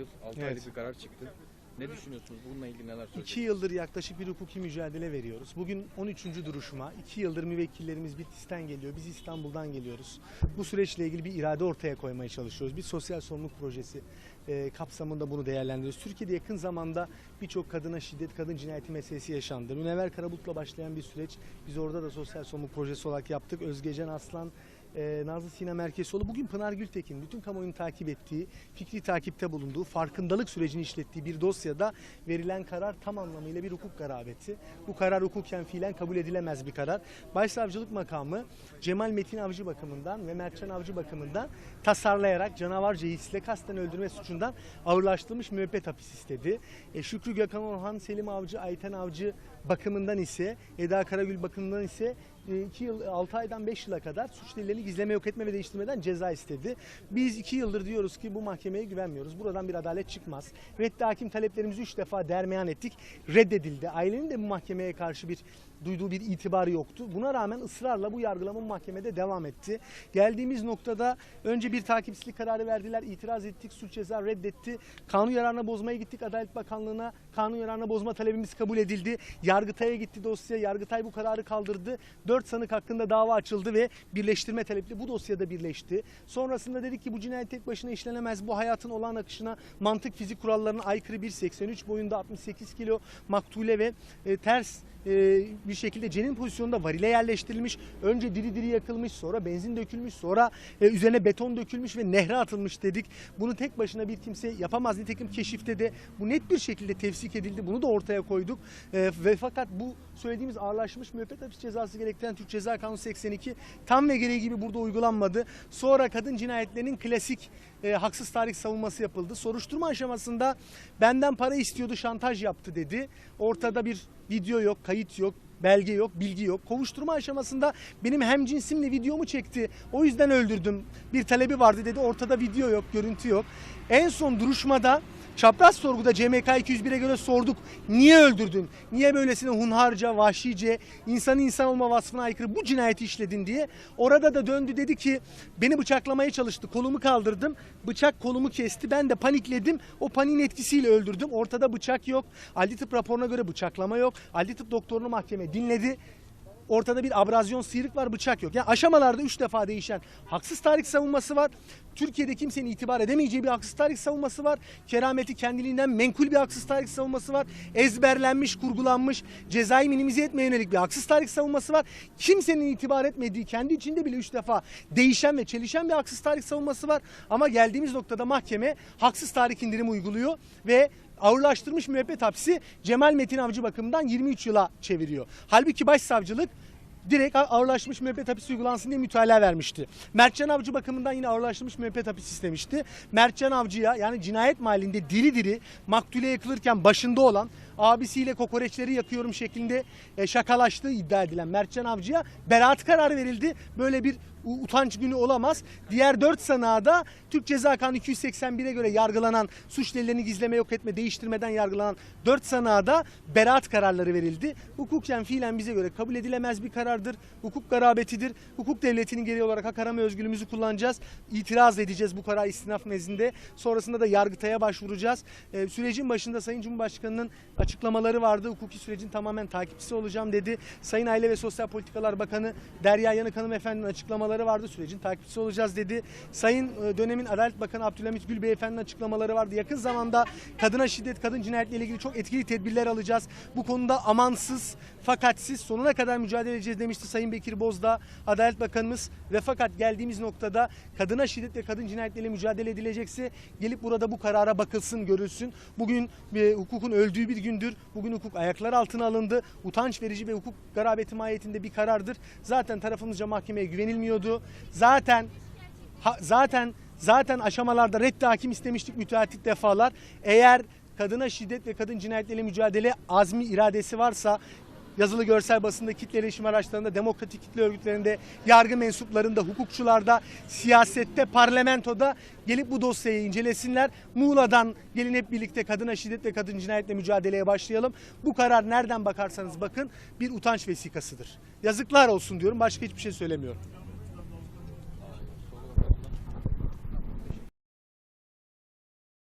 yıl 6 Evet. aylık bir karar çıktı. Ne düşünüyorsunuz? Bununla ilgili neler söyleyeceksiniz? İki yıldır yaklaşık bir hukuki mücadele veriyoruz. Bugün 13. duruşma. İki yıldır müvekkillerimiz Bitlis'ten geliyor. Biz İstanbul'dan geliyoruz. Bu süreçle ilgili bir irade ortaya koymaya çalışıyoruz. Bir sosyal sorumluluk projesi e, kapsamında bunu değerlendiriyoruz. Türkiye'de yakın zamanda birçok kadına şiddet, kadın cinayeti meselesi yaşandı. Münevver Karabut'la başlayan bir süreç. Biz orada da sosyal sorumluluk projesi olarak yaptık. Özgecan Aslan, e, Nazlı Sinem Merkezoğlu bugün Pınar Gültekin bütün kamuoyunun takip ettiği, fikri takipte bulunduğu, farkındalık sürecini işlettiği bir dosyada verilen karar tam anlamıyla bir hukuk garabeti. Bu karar hukuken fiilen kabul edilemez bir karar. Başsavcılık makamı Cemal Metin Avcı bakımından ve Mertcan Avcı bakımından tasarlayarak canavarca hisle kasten öldürme suçundan ağırlaştırılmış müebbet hapis istedi. E, Şükrü Gökhan Orhan, Selim Avcı, Ayten Avcı bakımından ise Eda Karagül bakımından ise 2 yıl 6 aydan 5 yıla kadar suç delillerini gizleme, yok etme ve değiştirmeden ceza istedi. Biz 2 yıldır diyoruz ki bu mahkemeye güvenmiyoruz. Buradan bir adalet çıkmaz. Reddi hakim taleplerimizi 3 defa dermeyan ettik. Reddedildi. Ailenin de bu mahkemeye karşı bir duyduğu bir itibarı yoktu. Buna rağmen ısrarla bu yargılama mahkemede devam etti. Geldiğimiz noktada önce bir takipsizlik kararı verdiler. itiraz ettik. Suç ceza reddetti. Kanun yararına bozmaya gittik Adalet Bakanlığı'na. Kanun yararına bozma talebimiz kabul edildi. Yargıtay'a gitti dosya. Yargıtay bu kararı kaldırdı. 4 sanık hakkında dava açıldı ve birleştirme talepli bu dosyada birleşti. Sonrasında dedik ki bu cinayet tek başına işlenemez. Bu hayatın olağan akışına mantık fizik kurallarına aykırı 1.83 boyunda 68 kilo maktule ve e, ters bir şekilde cenin pozisyonunda varile yerleştirilmiş. Önce diri diri yakılmış, sonra benzin dökülmüş, sonra e, üzerine beton dökülmüş ve nehre atılmış dedik. Bunu tek başına bir kimse yapamaz. Nitekim keşifte de bu net bir şekilde tefsik edildi. Bunu da ortaya koyduk. E, ve fakat bu söylediğimiz ağırlaşmış müebbet hapis cezası gerektiren Türk Ceza Kanunu 82 tam ve gereği gibi burada uygulanmadı. Sonra kadın cinayetlerinin klasik e, haksız tarih savunması yapıldı. Soruşturma aşamasında benden para istiyordu, şantaj yaptı dedi. Ortada bir video yok, kayıt yok, belge yok, bilgi yok. Kovuşturma aşamasında benim hem cinsimle videomu çekti. O yüzden öldürdüm. Bir talebi vardı dedi. Ortada video yok, görüntü yok. En son duruşmada çapraz sorguda CMK 201'e göre sorduk. Niye öldürdün? Niye böylesine hunharca, vahşice, insan insan olma vasfına aykırı bu cinayeti işledin diye. Orada da döndü dedi ki beni bıçaklamaya çalıştı. Kolumu kaldırdım. Bıçak kolumu kesti. Ben de panikledim. O paniğin etkisiyle öldürdüm. Ortada bıçak yok. Adli tıp raporuna göre bıçaklama yok. Adli tıp doktorunu mahkeme dinledi. Ortada bir abrazyon sıyrık var bıçak yok. Yani aşamalarda 3 defa değişen haksız tarih savunması var. Türkiye'de kimsenin itibar edemeyeceği bir haksız tarih savunması var. Kerameti kendiliğinden menkul bir haksız tarih savunması var. Ezberlenmiş, kurgulanmış, cezayı minimize etmeye yönelik bir haksız tarih savunması var. Kimsenin itibar etmediği, kendi içinde bile 3 defa değişen ve çelişen bir haksız tarih savunması var. Ama geldiğimiz noktada mahkeme haksız tarih indirimi uyguluyor ve ağırlaştırmış müebbet hapsi Cemal Metin Avcı bakımından 23 yıla çeviriyor. Halbuki başsavcılık direkt ağırlaşmış müebbet hapis uygulansın diye mütalaa vermişti. Mertcan Avcı bakımından yine ağırlaştırmış müebbet hapis istemişti. Mertcan Avcı'ya yani cinayet mahallinde diri diri maktule yakılırken başında olan abisiyle kokoreçleri yakıyorum şeklinde e, şakalaştığı iddia edilen Mertcan Avcı'ya beraat kararı verildi. Böyle bir utanç günü olamaz. Diğer 4 sanığa da Türk Ceza Kanunu 281'e göre yargılanan suç delillerini gizleme yok etme değiştirmeden yargılanan 4 sanığa da beraat kararları verildi. Hukuken fiilen bize göre kabul edilemez bir karardır. Hukuk garabetidir. Hukuk devletinin gereği olarak hak arama özgürlüğümüzü kullanacağız. İtiraz edeceğiz bu karar istinaf nezdinde. Sonrasında da Yargıtay'a başvuracağız. Ee, sürecin başında Sayın Cumhurbaşkanı'nın açıklamaları vardı. Hukuki sürecin tamamen takipçisi olacağım dedi. Sayın Aile ve Sosyal Politikalar Bakanı Derya Yanık Hanım Efendi'nin açıklamaları vardı. Sürecin takipçisi olacağız dedi. Sayın e, dönemin Adalet Bakanı Abdülhamit Gül Beyefendi'nin açıklamaları vardı. Yakın zamanda kadına şiddet, kadın cinayetle ilgili çok etkili tedbirler alacağız. Bu konuda amansız, fakatsiz sonuna kadar mücadele edeceğiz demişti Sayın Bekir Bozdağ, Adalet Bakanımız. Ve fakat geldiğimiz noktada kadına şiddet ve kadın cinayetleriyle mücadele edilecekse gelip burada bu karara bakılsın, görülsün. Bugün e, hukukun öldüğü bir gündür. Bugün hukuk ayaklar altına alındı. Utanç verici ve hukuk garabeti mahiyetinde bir karardır. Zaten tarafımızca mahkemeye güvenilmiyordu. Zaten ha- zaten zaten aşamalarda reddi hakim istemiştik müteahhit defalar. Eğer kadına şiddet ve kadın cinayetleriyle mücadele azmi iradesi varsa yazılı görsel basında, kitle iletişim araçlarında, demokratik kitle örgütlerinde, yargı mensuplarında, hukukçularda, siyasette, parlamentoda gelip bu dosyayı incelesinler. Muğla'dan gelin hep birlikte kadına şiddet ve kadın cinayetle mücadeleye başlayalım. Bu karar nereden bakarsanız bakın bir utanç vesikasıdır. Yazıklar olsun diyorum. Başka hiçbir şey söylemiyorum.